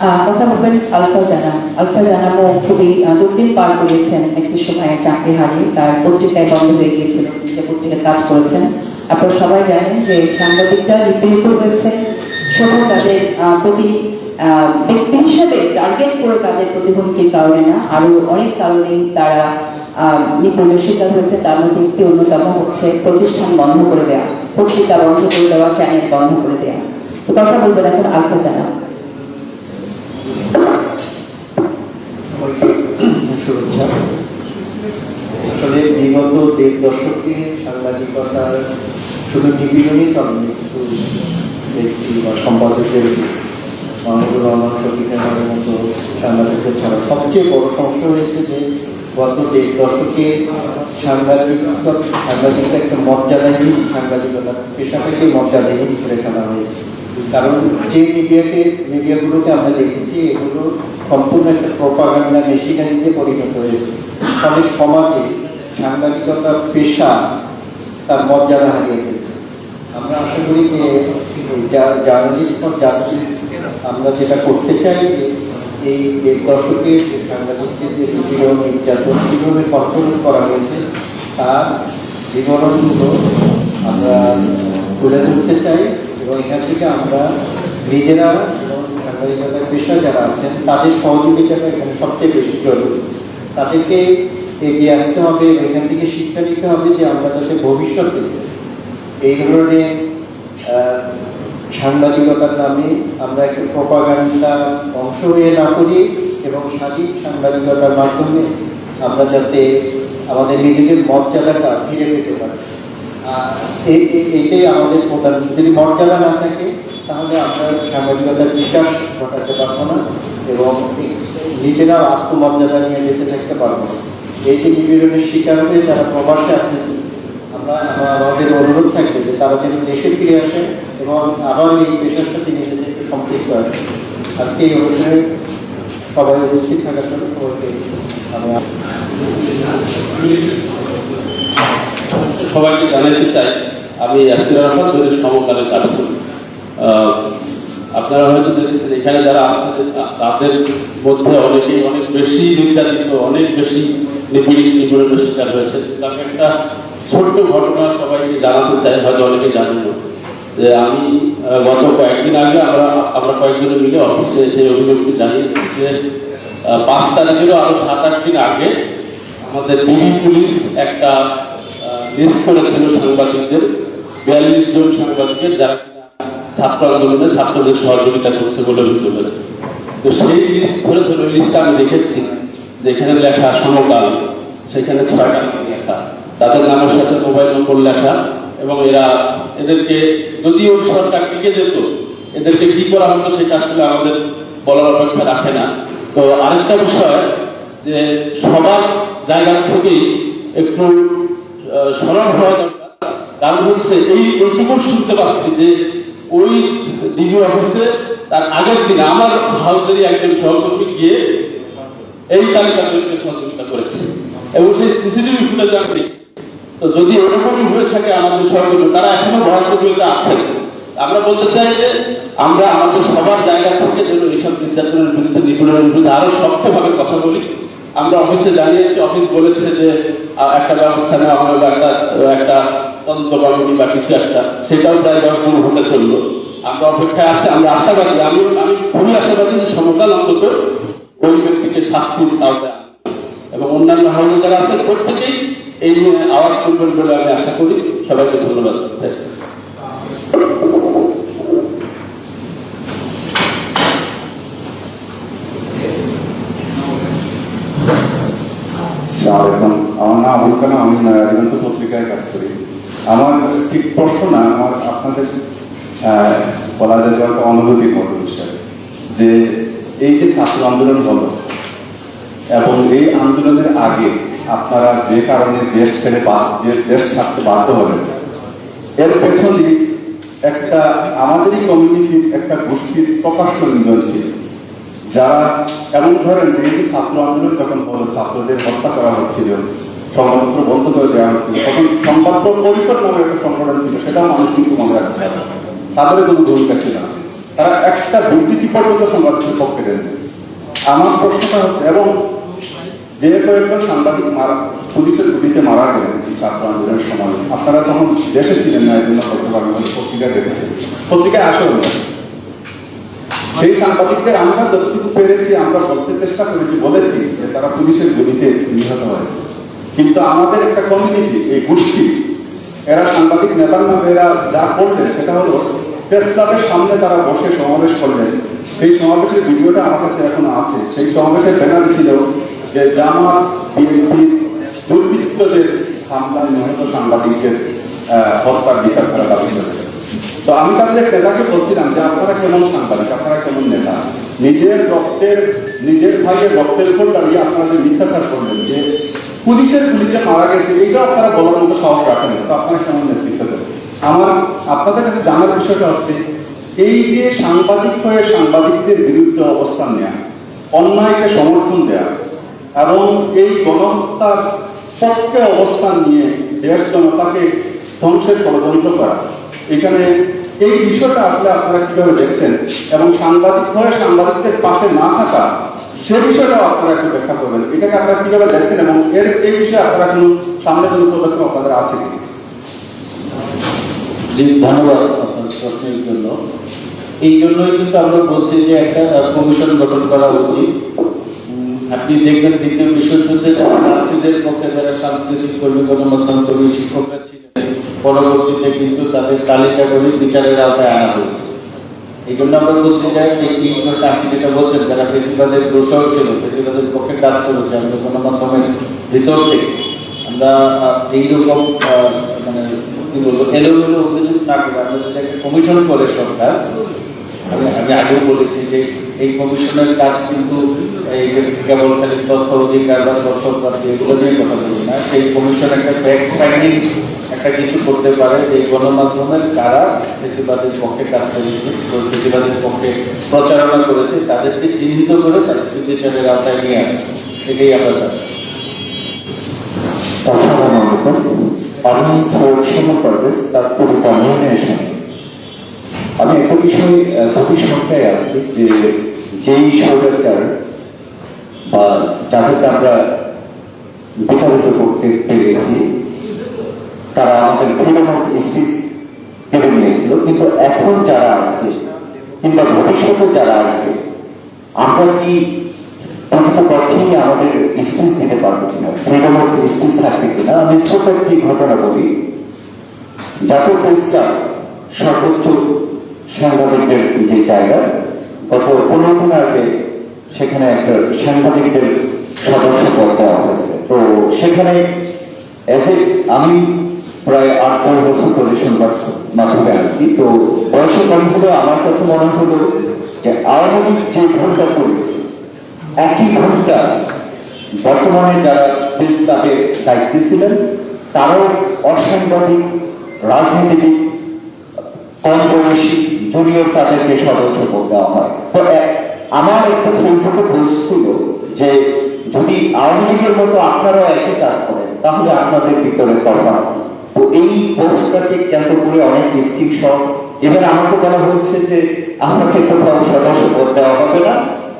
কথা বলবেন আলফা জানা। আলফা জানামও খুবই দুর্দিন পার করেছেন একটি সময়ে চাকরি হারিয়ে, তার পত্রিকায় বন্ধ হয়ে গিয়েছিল যে পত্রিকায় কাজ করেছেন। আপনারা সবাই জানেন যে সাংবাদিকরা নিপীড়িত হয়েছে শুধু তাদের প্রতি ব্যক্তি হিসেবে টার্গেট করে তাদের প্রতিভূতির কারণে না আরও অনেক কারণেই তারা নিপীড়নের শিকার হয়েছে, তার মধ্যে একটি অন্যতম হচ্ছে প্রতিষ্ঠান বন্ধ করে দেওয়া পত্রিকা বন্ধ করে দেওয়া চ্যানেল বন্ধ করে দেওয়া তো কথা বলবেন এখন আলফা জানা শুভেচ্ছা আসলে দেড় দশকে সাংবাদিকতার শুধু নিপীড়নই কিছু ব্যক্তি বা সম্পাদকের মাহমুদুর রহমান শফিকের মতো সাংবাদিকদের ছাড়া সবচেয়ে বড় সমস্যা হয়েছে যে গত দেড় দশকে সাংবাদিকতা সাংবাদিকতা একটা মর্যাদাহীন সাংবাদিকতা পেশাটাকে মর্যাদাহীন করে ফেলা হয়েছে। কারণ যে মিডিয়াকে মিডিয়াগুলোকে আমরা দেখেছি এগুলো সম্পূর্ণ একটা প্রপাগান্ডা মেশিনারিতে পরিণত হয়েছে। ফলে সমাজে সাংবাদিকতা পেশা তার মর্যাদা হারিয়ে ফেলছে আমরা আশা করি যে জার্নালিস্ট জাস্টিস আমরা যেটা করতে চাই এই দশকে সাংবাদিকদের যে নিপীড়ন নির্যাতন কীভাবে কন্ট্রোল করা হয়েছে, তার বিবরণগুলো আমরা তুলে ধরতে চাই এবং এখান থেকে আমরা নিজেরা এবং সাংবাদিকতার পেশা যারা আছেন, তাদের সহযোগিতাটা এখানে সবচেয়ে বেশি জরুরি। তাদেরকে এগিয়ে আসতে হবে, এখান থেকে শিক্ষা নিতে হবে যে আমরা যাতে ভবিষ্যতে এই ধরনের সাংবাদিকতার নামে আমরা একটা প্রপাগান্ডা অংশ হয়ে না করি এবং স্বাধীন সাংবাদিকতার মাধ্যমে আমরা যাতে আমাদের নিজেদের মর্যাদাটা ফিরে পেতে পারি। এইটাই আমাদের প্রধান, যদি মর্যাদা না থাকে, তাহলে আমরা সাংবাদিকতার বিকাশ ঘটাতে পারব না এবং নিজেরা আত্মমর্যাদা নিয়ে যেতে থাকতে পারব না। এই যে নিপীড়নের শিকার হয়ে যারা প্রবাসে আছেন আমরা আমাদের অনুরোধ থাকবে যে তারা যেন দেশে ফিরে আসেন এবং আবার এই পেশার সাথে নিজেদেরকে সম্পৃক্ত আসেন আজকে এই অনুষ্ঠানে সবাই উপস্থিত থাকার জন্য সবাইকে সবাইকে জানাতে চাই, আমি অ্যাসির আরাফাত ধরে সমকালে কাজ করি। আপনারা হয়তো দেখেছেন, এখানে যারা আসছেন তা- তাদের মধ্যে অনেকেই অনেক বেশি নির্যাতিত, অনেক বেশি নিপীড়নের হয়েছে একটা ছোট্ট ঘটনা সবাইকে জানাতে চাই, হয়তো অনেকে জানেন যে আমি গত কয়েকদিন আগে আমরা আমরা কয়েকজনে মিলে অফিসে সেই অভিযোগটি জানিয়েছি যে পাঁচ তারিখেরও আরও সাত আট দিন আগে আমাদের ডিবি পুলিশ একটা লিস্ট করেছিল সাংবাদিকদের, বিয়াল্লিশ জন সাংবাদিকের যারা ছাত্র আন্দোলনে ছাত্রদের সহযোগিতা করছে বলে অভিযোগ তো সেই লিস্ট ধরে ধরে লিস্টটা আমি দেখেছি। যেখানে লেখা সমকাল সেখানে ছয়টা লেখা। তাদের নামের সাথে মোবাইল নম্বর লেখা এবং এরা এদেরকে যদিও সরকার টিকে যেত, এদেরকে কি করা হতো সেটা আসলে আমাদের বলার অপেক্ষা রাখে না। তো আরেকটা বিষয় যে সবার জায়গা থেকেই একটু স্মরণ হওয়া দরকার। কারণ হচ্ছে এই, এইটুকু শুনতে পাচ্ছি যে ওই ডিবি অফিসে তার আগের দিন আমার হাউসেরই একজন সহকর্মী গিয়ে এই তালিকাগুলোকে সহযোগিতা করেছে। এবং সেই সিসিটিভি ফুটেজ দেখি। তো যদি এরকমই হয়ে থাকে আমাদের সহকর্মী তারা এখনও ভয়ঙ্করগুলোতে আছেন আমরা বলতে চাই যে আমরা আমাদের সবার জায়গা থেকে যেন এইসব নির্যাতনের বিরুদ্ধে, নিপীড়নের বিরুদ্ধে আরও শক্তভাবে কথা বলি। আমরা অফিসে জানিয়েছি, অফিস বলেছে যে একটা ব্যবস্থা নেওয়া হবে একটা একটা তদন্ত কমিটি বা কিছু একটা। সেটাও প্রায় দশ দিন হতে চলল। আমরা অপেক্ষায় আছি, আমরা আশাবাদী আমি আমি খুবই আশাবাদী যে সমকাল অন্তত ওই ব্যক্তিকে শাস্তির আওতায় এবং অন্যান্য হাউসে যারা আছে প্রত্যেকেই এই নিয়ে আওয়াজ তুলবেন বলে আমি আশা করি। সবাইকে ধন্যবাদ। আমার নাম আবুল কালাম, আমি দিগন্ত পত্রিকায় কাজ করি। আমার ঠিক প্রশ্ন না, আমার আপনাদের বলা যায় অনুভূতির মতো বিষয় যে এই যে ছাত্র আন্দোলন হলো, এবং এই আন্দোলনের আগে আপনারা যে কারণে দেশ ছেড়ে যে দেশ ছাড়তে বাধ্য হলেন, এর পেছনে একটা আমাদেরই কমিউনিটির একটা গোষ্ঠীর প্রকাশ্য নিধন ছিল। যারা এমন ধরেন যে ছাত্র আন্দোলন যখন হলো, ছাত্রদের হত্যা করা হচ্ছিল, সংবাদপত্র বন্ধ করে দেওয়া হচ্ছিল, তখন সংবাদপত্র পরিষদ নামে একটা সংগঠন ছিল, সেটাও মানুষ কিন্তু মনে রাখতে হবে তাদের কোনো ভূমিকা ছিল না। তারা একটা বিবৃতি পর্যন্ত সংবাদের পক্ষে দেন। আমার প্রশ্নটা হচ্ছে, এবং যে কয়েকজন সাংবাদিক মারা, পুলিশের গুলিতে মারা গেলেন, এই ছাত্র আন্দোলনের সময়, আপনারা তখন দেশে ছিলেন না এই জন্য পত্রিকা দেখেছেন। পত্রিকায় আসল সেই সাংবাদিকদের আমরা যতটুকু পেরেছি, আমরা বলতে চেষ্টা করেছি, বলেছি যে তারা পুলিশের গুলিতে নিহত হয়েছে। কিন্তু আমাদের একটা কমিউনিটি এই গোষ্ঠী, এরা সাংবাদিক নেতার নামে এরা যা করলেন, সেটা হলো প্রেস ক্লাবের সামনে তারা বসে সমাবেশ করলেন। সেই সমাবেশের ভিডিওটা আমার কাছে এখনও আছে। সেই সমাবেশের ব্যানার ছিল যে জামাত বিএনপি দুর্বৃত্তদের হামলায় নিহত সাংবাদিকদের হত্যার বিচার করা দাবি করেছে তো আমি তাদের নেতাকে বলছিলাম যে আপনারা কেমন সাংবাদিক, আপনারা কেমন নেতা? নিজের রক্তের, নিজের ভাইয়ের রক্তের উপর দাঁড়িয়ে আপনারা মিথ্যাচার করলেন, যে পুলিশের গুলিতে মারা গেছে, এইটাও আপনারা বলার মতো সাহস রাখেন তো আপনারা কেমন নেতৃত্ব আমার আপনাদের কাছে জানার বিষয়টা হচ্ছে, এই যে সাংবাদিক হয়ে সাংবাদিকদের বিরুদ্ধে অবস্থান নেওয়া অন্যায়কে সমর্থন দেওয়া এবং এই গণহত্যার পক্ষে অবস্থান নিয়ে দেশ জনতাকে ধ্বংসের ষড়যন্ত্র করা, এখানে এই বিষয়টা আসলে আপনারা কীভাবে দেখছেন? এবং সাংবাদিক হয়ে সাংবাদিকদের পাশে না থাকা, সে বিষয়টাও আপনারা একটু ব্যাখ্যা করবেন। এটাকে আপনারা কীভাবে দেখছেন? এবং এর, এই বিষয়ে আপনারা কোনো সামনে কোনো পদক্ষেপ আপনাদের আছে কি এই জন্যই কিন্তু আমরা বলছি যে একটা কমিশন গঠন করা উচিত। আপনি দেখবেন দ্বিতীয় বিশ্বযুদ্ধে যারা সাংস্কৃতিক পরবর্তীতে কিন্তু তাদের তালিকা করে বিচারের আওতায় আনা হয়েছে। এই জন্য আমরা বলছি যে যেটা বলছেন, যারা ফেসিবাদের দোষর ছিল ফেসিবাদের পক্ষে কাজ করেছে, আমরা গণমাধ্যমের ভিতর থেকে আমরা এইরকম মানে কি বলব, এলোমেলো অভিযোগ না করে আমরা যদি একটা কমিশন করে সরকার। আমি আমি আগেও বলেছি যে এই কমিশনের কাজ কিন্তু এই কেবল খালি তথ্য অধিকার বা তথ্য প্রাপ্তি এগুলো নিয়ে কথা বলি না। সেই কমিশন একটা ফ্যাক্ট ফাইন্ডিং একটা কিছু করতে পারে যে গণমাধ্যমের কারা ফেসিবাদের পক্ষে কাজ করেছে ফেসিবাদের পক্ষে প্রচারণা করেছে, তাদেরকে চিহ্নিত করে তাদেরকে বিচারের আওতায় নিয়ে আসে। এটাই আমরা চাচ্ছি আমি সৈয়দ শিমুল পারভেজ তাজপুর কমিউনিকেশন। আমি একটা বিষয় খুবই শঙ্কায় আছি যে যেই স্বৈরাচার বা যাদেরকে আমরা বিতাড়িত করতে পেরেছি, তারা আমাদের ফ্রিডম অফ স্পিচ কেড়ে নিয়েছিল। কিন্তু এখন যারা আছে কিংবা ভবিষ্যতে যারা আসবে, আমরা কি প্রকৃতপক্ষেই আমাদের স্পিচ দিতে পারব কিনা ফ্রিডম অফ স্পিচ থাকবে কিনা? আমি ছোট একটি ঘটনা বলি। জাতীয় প্রেস সর্বোচ্চ সাংবাদিকদের যে জায়গা, গত পনেরো দিন আগে সেখানে একটা সাংবাদিকদের সদস্য পদ দেওয়া হয়েছে। তো সেখানে আমি প্রায় আট দশ বছর ধরে সংবাদ মাধ্যমে আছি। তো বয়সের কম আমার কাছে মনে হলো যে আওয়ামী লীগ যে ভুলটা করেছে একই ভুলটা বর্তমানে যারা প্রেস দায়িত্বে ছিলেন, তারাও অসাংবাদিক, রাজনীতিবিদ কম বয়সী জুনিয়র তাদেরকে সদস্য পদ দেওয়া হয়। তো আমার একটা ফেসবুকে পোস্ট ছিল যে যদি আওয়ামী লীগের মতো আপনারাও একই কাজ করেন, তাহলে আপনাদের ভিতরে তফাৎ। তো এই পোস্টটাকে কেন্দ্র করে অনেক স্ক্রিনশট এবার আমাকে বলা হচ্ছে যে আমাকে কোথাও সদস্য পদ দেওয়া হবে না।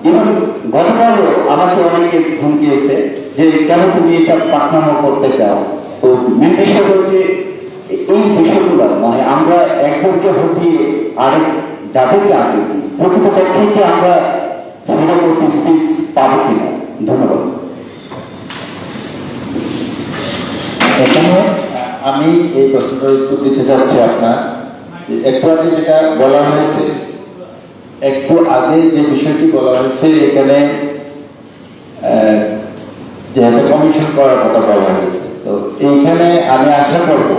এবং গতকালও আমাকে অনেকে ধমকিয়েছে যে কেন তুমি এটা পাঠানো করতে চাও? তো মেন বিষয় হচ্ছে এই বিষয়গুলো মানে আমরা একজনকে হটিয়ে আরেক যাদেরকে আনতেছি প্রকৃতপক্ষে কি আমরা ফ্রিডম স্পিচ পাবো কিনা? ধন্যবাদ। এখানে আমি এই প্রশ্নটার উত্তর দিতে চাচ্ছি আপনার। একটু আগে যেটা বলা হয়েছে একটু আগে যে বিষয়টি বলা হয়েছে এখানে আহ, যে কমিশন করার কথা বলা হয়েছে তো এইখানে আমি আশা করব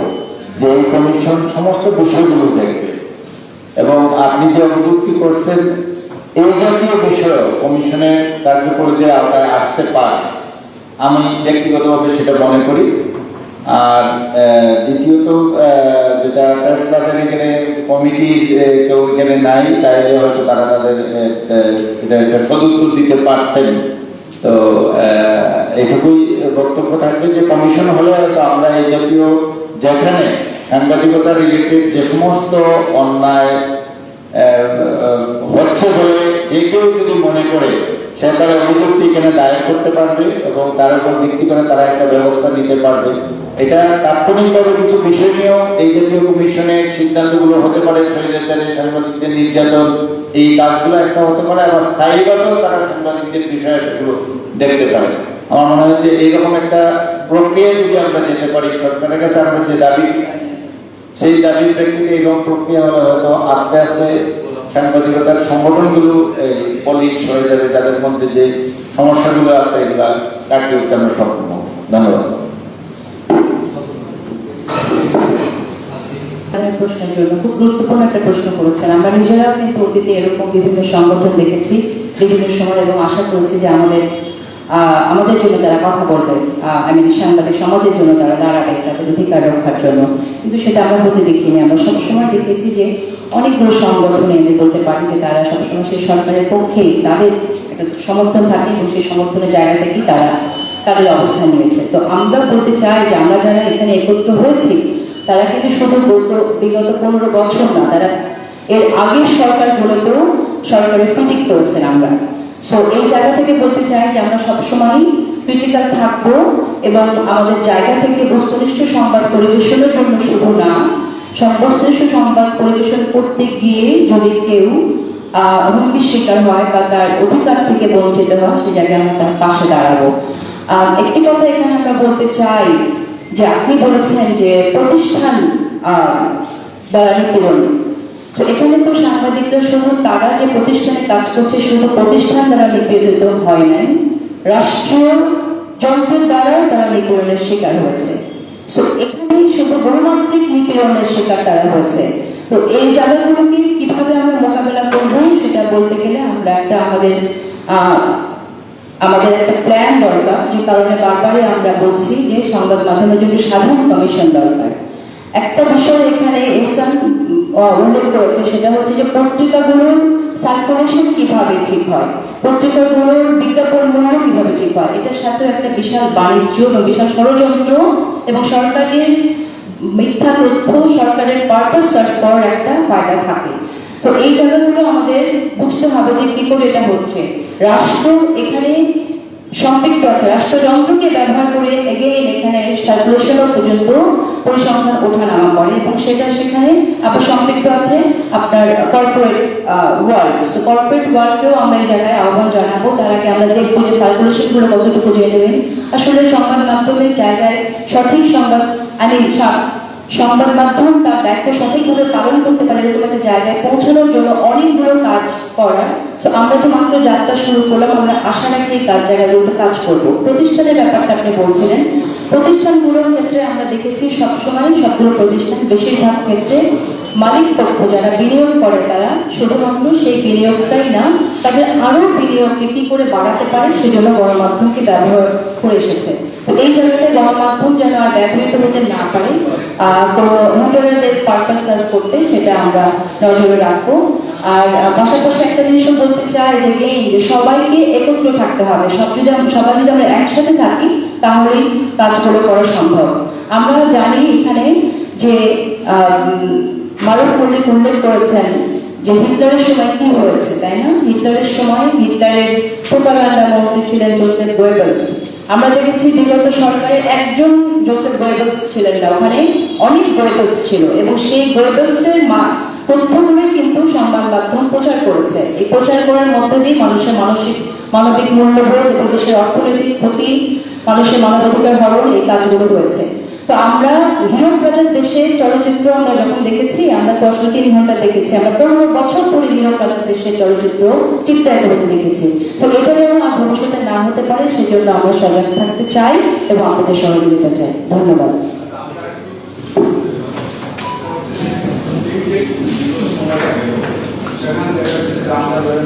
যে এই কমিশন সমস্ত বিষয়গুলো দেখবে। এবং আপনি যে অভিযুক্তি করছেন এই জাতীয় বিষয় কমিশনের কার্যকরীদের আওতায় আসতে পারে আমি ব্যক্তিগতভাবে সেটা মনে করি। আর দ্বিতীয়ত যেটা টেস্ট বাজারে গেলে কমিটি কেউ এখানে নাই তাইলে হয়তো তারা তাদের এটা সদুত্তর দিতে পারতেন। তো আহ, এটুকুই বক্তব্য থাকবে যে কমিশন হলে হয়তো আমরা এই জাতীয় যেখানে সাংবাদিকতা রিলেটেড যে সমস্ত অন্যায় হচ্ছে বলে যে কেউ যদি মনে করে সে তার অভিযোগটি এখানে দায়ের করতে পারবে এবং তার উপর ভিত্তি করে তারা একটা ব্যবস্থা নিতে পারবে। এটা তাৎক্ষণিকভাবে কিছু বিষয় নিয়েও এই জাতীয় কমিশনের সিদ্ধান্তগুলো হতে পারে, স্বৈরাচারে সাংবাদিকদের নির্যাতন, এই কাজগুলো একটা হতে পারে, আবার স্থায়ীভাবেও তারা সাংবাদিকদের বিষয়ে সেগুলো দেখতে পারে। আমার মনে হয় যে এইরকম একটা প্রক্রিয়া যদি আমরা যেতে পারি, সরকারের কাছে আমরা যে দাবি, সেই দাবির প্রেক্ষিতে এরকম প্রক্রিয়া হলে হয়তো আস্তে আস্তে সাংবাদিকতার সংগঠনগুলো, এই পলিশ হয়ে যাবে যাদের মধ্যে যে সমস্যাগুলো আছে, এগুলা কাটিয়ে উঠতে আমরা সক্ষম। ধন্যবাদ। প্রশ্নের জন্য খুব গুরুত্বপূর্ণ একটা প্রশ্ন করেছেন। আমরা এরকম দেখেছি, বিভিন্ন সময়, এবং আশা করছি যে আমাদের আমাদের জন্য তারা কথা আমি সাংবাদিক জন্য তারা জন্য। কিন্তু সেটা আমরা দেখিনি। আমরা সবসময় দেখেছি যে অনেকগুলো সংগঠনে আমি বলতে পারি যে তারা সবসময় সেই সরকারের পক্ষেই তাদের একটা সমর্থন থাকে এবং সেই সমর্থনের জায়গা থেকেই তারা তাদের অবস্থান নিয়েছে। তো আমরা বলতে চাই যে আমরা যারা এখানে একত্র হয়েছি, তারা কিন্তু শুধু গত বিগত পনেরো বছর না, তারা এর আগের সরকারগুলোতেও সরকারের ক্রিটিক করেছেন আমরা। সো এই জায়গা থেকে বলতে চাই যে আমরা সবসময় ক্রিটিক্যাল থাকব এবং আমাদের জায়গা থেকে বস্তুনিষ্ঠ সংবাদ পরিবেশনের জন্য শুধু না সব বস্তুনিষ্ঠ সংবাদ পরিবেশন করতে গিয়ে যদি কেউ হুমকির শিকার হয় বা তার অধিকার থেকে বঞ্চিত হয়, সে জায়গায় আমরা তার পাশে দাঁড়াবো। একটি কথা এখানে আমরা বলতে চাই যে আপনি বলেছেন যে প্রতিষ্ঠান দ্বারা নিপীড়ন। তো এখানে তো সাংবাদিকরা শুধু তারা যে প্রতিষ্ঠানে কাজ করছে, শুধু প্রতিষ্ঠান দ্বারা নিপীড়িত হয় নাই, রাষ্ট্রীয় যন্ত্রের দ্বারা তারা নিপীড়নের শিকার হয়েছে। তো এখানে শুধু গণতান্ত্রিক নিপীড়নের শিকার তারা হয়েছে? তো এই জায়গাগুলোকে কীভাবে আমরা মোকাবেলা করব সেটা বলতে গেলে আমরা একটা আমাদের আমাদের একটা প্ল্যান দরকার যে কারণে বারবারই আমরা বলছি যে সংবাদ মাধ্যমের জন্য সাধারণ কমিশন দরকার। একটা বিষয় এখানে এহসান আহ, উল্লেখ করেছে সেটা হচ্ছে যে পত্রিকাগুলোর সার্কুলেশন কীভাবে ঠিক হয়? পত্রিকাগুলোর বিজ্ঞাপনগুলো কীভাবে ঠিক হয়? এটার সাথে একটা বিশাল বাণিজ্য বা বিশাল ষড়যন্ত্র এবং সরকারের মিথ্যা তথ্য সরকারের পারপাস সার্চ করার একটা ফায়দা থাকে। তো এই জায়গাগুলো আমাদের বুঝতে হবে যে কি করে এটা হচ্ছে। রাষ্ট্র এখানে সম্পৃক্ত আছে। রাষ্ট্রযন্ত্রকে ব্যবহার করে এগেইন এখানে সার্কুলেশনও পর্যন্ত পরিসংখ্যান ওঠানামা করে এবং সেটা সেখানে আবার সম্পৃক্ত আছে আপনার কর্পোরেট ওয়ার্ল্ড সো কর্পোরেট ওয়ার্ল্ডকেও আমরা এই জায়গায় আহ্বান জানাব। তার আগে আমরা দেখব যে সার্কুলেশনগুলো কতটুকু আসলে সংবাদ মাধ্যমের জায়গায় সঠিক সংবাদ আমি সংবাদ মাধ্যম তার দায়িত্ব সঠিকভাবে পালন করতে পারে এরকম একটা জায়গায় পৌঁছানোর জন্য অনেকগুলো কাজ করার তো আমরা তো মাত্র যাত্রা শুরু করলাম, আমরা আশা রাখি কাজ জায়গাগুলোতে কাজ করব। প্রতিষ্ঠানের ব্যাপারটা আপনি বলছিলেন। প্রতিষ্ঠানগুলোর ক্ষেত্রে আমরা দেখেছি সবসময় সবগুলো প্রতিষ্ঠান বেশিরভাগ ক্ষেত্রে মালিক পক্ষ, যারা বিনিয়োগ করে তারা, শুধুমাত্র সেই বিনিয়োগটাই না, তাদের আরও বিনিয়োগকে কি করে বাড়াতে পারে সেজন্য গণমাধ্যমকে ব্যবহার করে এসেছে। তো এই জায়গাটায় গণমাধ্যম যেন আর ব্যবহৃত হতে না পারে কোনো ইন্টারনেটের পারপাস সার্ভ করতে সেটা আমরা নজরে রাখব। আর পাশাপাশি একটা জিনিসও বলতে চাই যে গেইন সবাইকে একত্র থাকতে হবে। সব যদি সবাই যদি আমরা একসাথে থাকি, তাহলেই কাজগুলো করা সম্ভব। আমরা জানি এখানে যে মারুফ মল্লিক উল্লেখ করেছেন যে হিটলারের সময় কি হয়েছে, তাই না? হিটলারের সময় হিটলারের প্রোপাগান্ডা মন্ত্রী ছিলেন জোসেফ গোয়েবলস। আমরা দেখেছি বিগত সরকারের একজন জোসেফ গোয়েবলস ছিলেন না, ওখানে অনেক গোয়েবলস ছিল এবং সেই গোয়েবলসের মা তথ্যগুলো কিন্তু সংবাদ মাধ্যম প্রচার করেছে। এই প্রচার করার মধ্য দিয়ে মানুষের মানসিক, মানবিক মূল্যবোধ এবং দেশের অর্থনৈতিক ক্ষতি, মানুষের মানবাধিকার হরণ এই কাজগুলো হয়েছে। তো আমরা হিরো রাজার দেশে চলচ্চিত্র আমরা যখন দেখেছি, আমরা আসলে তিন ঘণ্টা দেখেছি, আমরা পনেরো বছর ধরে হিরো রাজার দেশের চলচ্চিত্র চিত্রায়িত হতে দেখেছি। তো এটা যেন ভবিষ্যতে না হতে পারে, সেজন্য আমরা সজাগ থাকতে চাই এবং আপনাদের সহযোগিতা চাই। ধন্যবাদ। সেখানে দেখা যাচ্ছে আমাদের